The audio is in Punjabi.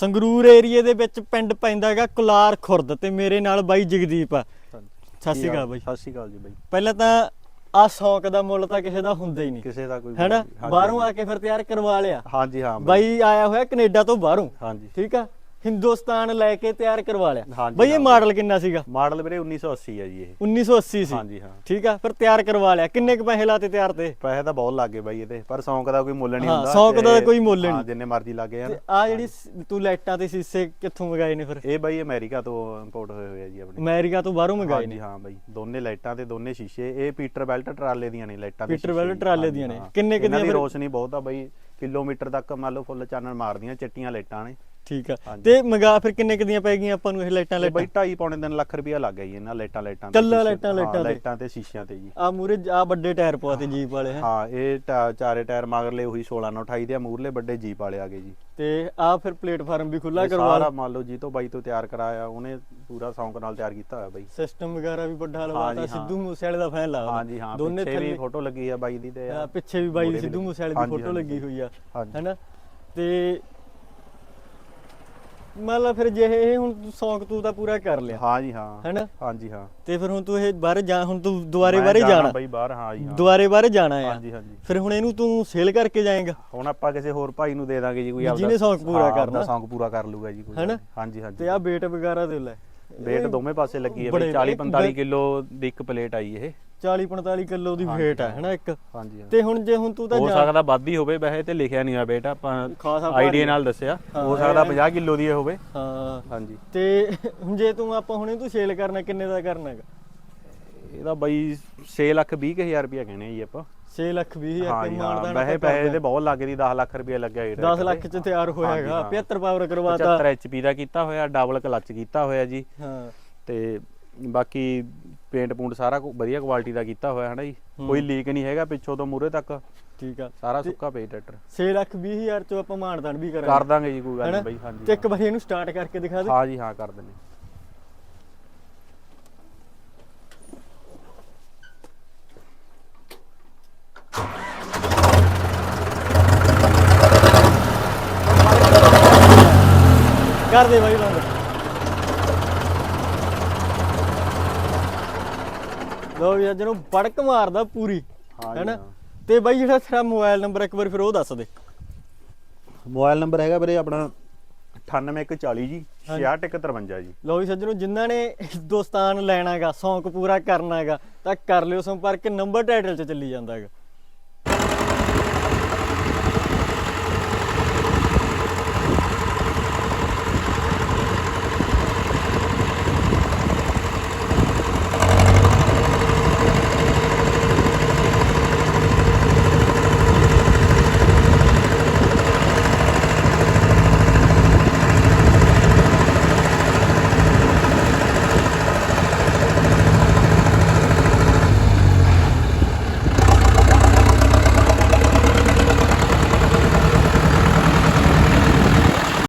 ਸੰਗਰੂਰ ਏਰੀਏ ਦੇ ਵਿੱਚ ਪਿੰਡ ਪੈਂਦਾ ਹੈਗਾ ਕੁਲਾਰ ਖੁਰਦ ਤੇ ਮੇਰੇ ਨਾਲ ਬਾਈ ਜਗਦੀਪ ਆ। ਸਤਿ ਸ਼੍ਰੀ ਅਕਾਲ ਬਾਈ। ਸਤਿ ਸ਼੍ਰੀ ਅਕਾਲ ਜੀ ਬਾਈ। ਪਹਿਲਾਂ ਤਾਂ ਆ ਸ਼ੌਕ ਦਾ ਮੁੱਲ ਤਾਂ ਕਿਸੇ ਦਾ ਹੁੰਦਾ ਹੀ ਨਹੀਂ। ਕਿਸੇ ਦਾ ਕੋਈ ਹੈਨਾ? ਬਾਹਰੋਂ ਆ ਕੇ ਫਿਰ ਤਿਆਰ ਕਰਵਾ ਲਿਆ। ਹਾਂਜੀ ਹਾਂ ਬਾਈ ਆਇਆ ਹੋਇਆ ਕੈਨੇਡਾ ਤੋਂ ਬਾਹਰੋਂ। ਹਾਂਜੀ। ਠੀਕ ਆ? ਹਿੰਦੁਸਤਾਨ ਲੈ ਕੇ ਤਿਆਰ ਕਰਵਾ ਲਿਆ। ਹਾਂਜੀ, ਬਾਈ ਇਹ। ਮਾਡਲ ਕਿੰਨਾ ਸੀਗਾ? ਮਾਡਲ ਵੀਰੇ 1980 ਹੈ ਜੀ ਇਹ। 1980 ਸੀ ਹਾਂਜੀ ਹਾਂ। ਠੀਕ ਆ ਫਿਰ ਤਿਆਰ ਕਰਵਾ ਲਿਆ। ਕਿੰਨੇ ਕੁ ਪੈਸੇ ਲਾਤੇ ਤਿਆਰ ਤੇ? ਪੈਸੇ ਤਾਂ ਬਹੁਤ ਲੱਗੇ ਬਾਈ ਇਹਦੇ ਪਰ ਸ਼ੌਂਕ ਦਾ ਕੋਈ ਮੁੱਲ ਨਹੀਂ ਹਾਂ, ਹੁੰਦਾ ਸ਼ੌਂਕ ਦਾ ਤੇ- ਕੋਈ ਮੁੱਲ ਹਾਂ, ਨਹੀਂ। ਜਿੰਨੇ ਮਰਜ਼ੀ ਲੱਗੇ ਹਨ ਆ ਜਿਹੜੀ ਸ- ਤੂੰ ਲਾਈਟਾਂ ਤੇ ਸੀਸੇ ਕਿੱਥੋਂ ਮੰਗਾਏ ਨੇ ਫਿਰ? ਇਹ ਬਾਈ ਅਮਰੀਕਾ ਤੋਂ ਇੰਪੋਰਟ ਹੋਏ ਹੋਏ ਆ ਜੀ ਆਪਣੇ। ਅਮਰੀਕਾ ਤੋਂ ਬਾਹਰੋਂ ਮੰਗਾਏ ਹਾਂਜੀ ਨੇ? ਹਾਂ ਬਾਈ ਦੋਨੇ ਲਾਈਟਾਂ ਤੇ ਦੋਨੇ ਸ਼ੀਸ਼ੇ। ਇਹ ਪੀਟਰ ਬੈਲਟ ਟਰਾਲੇ ਦੀਆਂ ਨੇ ਲਾਈਟਾਂ ਦੇ ਪੀਟਰ ਬੈਲਟ। ਟਰਾਲੇ ਹਾਂਜੀ, ਦੀਆਂ ਨੇ। ਹਾਂ। ਕਿੰਨੇ ਕੁ ਇਹਨਾਂ ਦੀਆਂ ਦੀ ਫਿਰ? ਰੋਸ਼ਨੀ ਬਹੁਤ ਆ ਬਾਈ। ਕਿਲੋਮੀਟਰ ਤੱਕ ਮੰਨ ਲਓ ਫੁੱਲ ਚਾਨਣ ਮਾਰਦੀਆਂ ਚਿੱਟੀਆਂ ਲਾਈਟਾਂ ਨੇ। ਠੀਕ ਆ। ਤੇ ਮੰਗਾ ਫਿਰ ਕਿੰਨੇ ਕੁ ਦੀਆਂ ਪੈ ਗਈਆਂ ਆਪਾਂ ਨੂੰ ਇਹ ਲਾਈਟਾਂ ਤੇ ਲਾਈਟਾਂ? ਬਾਈ 2.5 ਪੌਣੇ 3 ਲੱਖ ਰੁਪਇਆ ਲੱਗ ਗਿਆ ਜੀ ਇਹਨਾਂ ਲਾਈਟਾਂ ਲਾਈਟਾਂ ਕੱਲਾ ਲਾਈਟਾਂ- ਹਾਂ, ਲਾਈਟਾਂ ਤੇ। ਲਾਈਟਾਂ ਤੇ ਸ਼ੀਸ਼ਿਆਂ ਤੇ ਜੀ। ਆ ਮੂਰੇ ਆ ਵੱਡੇ ਟਾਇਰ ਪਵਾਤੇ ਜੀਪ ਵਾਲੇ ਹੈ। ਹਾਂ ਇਹ ਟਾ- ਚਾਰੇ ਟਾਇਰ ਮਗਰਲੇ ਉਹੀ 16 ਨਾਲ 28 ਦੇ ਆ ਮੂਰਲੇ ਵੱਡੇ ਜੀਪ ਵਾਲੇ ਆ ਗਏ ਜੀ। ਤੇ ਆ ਫਿਰ ਪਲੇਟਫਾਰਮ ਵੀ ਖੁੱਲਾ ਇਹ ਕਰਵਾ ਸਾਰਾ ਮੰਨ ਲਓ ਜੀ ਤੋਂ ਬਾਈ ਤੋਂ ਤਿਆਰ ਕਰਾਇਆ ਉਹਨੇ ਪੂਰਾ ਸ਼ੌਂਕ ਨਾਲ ਤਿਆਰ ਕੀਤਾ ਹੋਇਆ ਬਾਈ। ਸਿਸਟਮ ਵਗੈਰਾ ਵੀ ਵੱਡਾ ਲਵਾਤਾ ਹਾਂ। ਸਿੱਧੂ ਮੂਸੇਵਾਲੇ ਦਾ ਫੈਨ ਲਾ ਹਾਂਜੀ ਹਾਂ ਦੋਨੇ ਪਿੱਛੇ ਵੀ ਥੱਲੇ ਫੋਟੋ ਲੱਗੀ ਆ ਬਾਈ ਦੀ ਤੇ ਆ, ਪਿੱਛੇ ਵੀ ਬਾਈ ਦੀ ਮੂਹਰੇ ਸਿੱਧੂ। ਮੂਸੇਵਾਲੇ ਦੀ ਹਾਂਜੀ, ਫੋਟੋ ਹਾਂਜੀ। ਲੱਗੀ ਹੋਈ ਆ। ਹਾਂਜੀ। ਹੈਨਾ? ਤੇ ਮਤਲਬ ਫਿਰ ਜੇ ਇਹ ਹੁਣ ਤੂੰ ਸ਼ੌਂਕ ਤੂੰ ਤਾਂ ਪੂਰਾ ਕਰ ਲਿਆ। ਹਾਂ ਜੀ ਹਾਂ। ਹੈਨਾ? ਹਾਂਜੀ ਹਾਂ। ਤੇ ਫਿਰ ਹੁਣ ਤੂੰ ਇਹ ਬਾਹਰ ਜਾ ਹੁਣ ਤੂੰ ਦੁਆਰੇ ਮੈਂ ਬਾਰੇ ਜਾਣਾ ਬਾਈ ਬਾਹਰ ਹਾਂ ਜੀ ਹਾਂ। ਦੁਆਰੇ ਬਾਰੇ ਜਾਣਾ ਆ। ਹਾਂਜੀ ਹਾਂਜੀ। ਫਿਰ ਹੁਣ ਇਹਨੂੰ ਤੂੰ ਸੇਲ ਕਰਕੇ ਜਾਏਗਾ। ਹੁਣ ਆਪਾਂ ਕਿਸੇ ਹੋਰ ਭਾਈ ਨੂੰ ਦੇ ਦਾਂਗੇ ਜੀ ਕੋਈ ਵੀ ਜਿਹਨੇ ਸ਼ੌਂਕ ਪੂਰਾ ਹਾਂ, ਆਪਦਾ ਕਰਨਾ। ਸ਼ੌਂਕ ਪੂਰਾ ਕਰ ਲੂਗਾ ਜੀ ਕੋਈ ਹੈਨਾ? ਹਾਂਜੀ ਹਾਂਜੀ। ਤੇ ਆ ਬੇਟ ਵਗੈਰਾ ਦੇ ਲੈ। ਵੇਟ ਦੋਵੇਂ ਪਾਸੇ ਲੱਗੀ ਹੈ ਬਈ 40 ਇੱਕ 45 ਕਿਲੋ ਦੀ ਇੱਕ ਪਲੇਟ ਆਈ ਇਹ। 40 45 ਕਿਲੋ ਦੀ ਆ ਹਾਂ। ਹੈਨਾ ਇੱਕ? ਹਾਂਜੀ ਤੇ ਹੁਣ ਜੇ ਹੁਣ ਤੂੰ ਤਾਂ ਹੋ ਸਕਦਾ ਵੱਧ ਹੀ ਹੋਵੇ ਵੈਸੇ ਤੇ ਲਿਖਿਆ ਨਹੀਂ ਹੋਇਆ ਬੇਟਾ ਆਪਾਂ ਆਈਡੀਆ ਨਾਲ ਦੱਸਿਆ। ਹਾਂ, ਸਕਦਾ ਇਹ- 50 ਕਿਲੋ ਦੀ ਇਹ ਹੋਵੇ। ਹਾਂ। ਹਾਂਜੀ। ਤੇ ਹੁਣ ਜੇ ਤੂੰ ਆਪਾਂ ਹੁਣੇ ਤੂੰ ਸੇਲ ਕਰਨਾ ਕਿੰਨੇ ਦਾ ਕਰਨਾ ਹੈਗਾ? ਇਹਦਾ ਬਾਈ 6 ਲੱਖ 20 ਕੁ ਹਜ਼ਾਰ ਰੁਪਇਆ ਕਹਿੰਦੇ ਆ ਜੀ ਆਪਾਂ। 6 ਲੱਖ 20 ਹਜ਼ਾਰ ਤੇ ਮਾਨਦਾਨ ਵੈਸੇ ਪੈਸੇ ਤੇ ਬਹੁਤ ਲੱਗ ਦੀ 10 ਲੱਖ ਰੁਪਇਆ ਲੱਗਿਆ ਜੀ 10 ਲੱਖ ਚ ਤਿਆਰ ਹੋਇਆ ਹਾਂਜੀ, ਹੈਗਾ ਹਾਂ। 75 ਪਾਵਰ ਕਰਵਾਤਾ 75 ਐਚਪੀ ਦਾ ਕੀਤਾ ਹੋਇਆ ਡਬਲ ਕਲਚ ਕੀਤਾ ਹੋਇਆ ਜੀ। ਹਾਂ। ਤੇ ਬਾਕੀ ਪੇਂਟ ਪੂੰਟ ਸਾਰਾ ਕੁ- ਵਧੀਆ ਕੁਆਲਿਟੀ ਦਾ ਕੀਤਾ ਹੋਇਆ ਹੈ ਨਾ ਜੀ ਕੋਈ ਲੀਕ ਨਹੀਂ ਹੈਗਾ ਪਿੱਛੋਂ ਤੋਂ ਮੂਰੇ ਤੱਕ। ਠੀਕ ਆ। ਸਾਰਾ ਸੁੱਕਾ ਪਈ ਟਰੈਕਟਰ 6 ਲੱਖ 20 ਹਜ਼ਾਰ ਚ ਆਪਾਂ ਮਾਨਦਾਨ ਵੀ ਕਰ ਕਰਾਂਗੇ ਦਾਂਗੇ ਜੀ ਕੋਈ ਗੱਲ ਨਹੀਂ ਬਾਈ ਹਾਂਜੀ ਤੇ ਇੱਕ ਵਾਰੀ ਇਹਨੂੰ ਸਟਾਰਟ ਕਰਕੇ ਦਿਖਾ ਦੇ। ਹਾਂ ਜੀ ਹਾਂ ਕਰ ਦਿੰਦੇ ਕਰ ਦੇ ਬਾਈ ਬੰਦ ਲੋ ਵੀ ਅੱਜ ਨੂੰ ਬੜਕ ਮਾਰਦਾ ਪੂਰੀ ਹੈਨਾ। ਤੇ ਬਾਈ ਜਿਹੜਾ ਤੇਰਾ ਮੋਬਾਈਲ ਨੰਬਰ ਇੱਕ ਵਾਰ ਫਿਰ ਉਹ ਦੱਸ ਦੇ। ਮੋਬਾਈਲ ਨੰਬਰ ਹੈਗਾ ਵੀਰੇ ਆਪਣਾ 9840 ਜੀ 6153 ਜੀ। ਲੋ ਵੀ ਸੱਜਣੋ ਜਿਨ੍ਹਾਂ ਨੇ ਹਿੰਦੁਸਤਾਨ ਲੈਣਾਗਾ ਸ਼ੌਂਕ ਪੂਰਾ ਕਰਨਾਗਾ ਤਾਂ ਕਰ ਲਿਓ ਸੰਪਰਕ ਨੰਬਰ ਟਾਈਟਲ 'ਚ ਚੱਲੀ ਜਾਂਦਾਗਾ।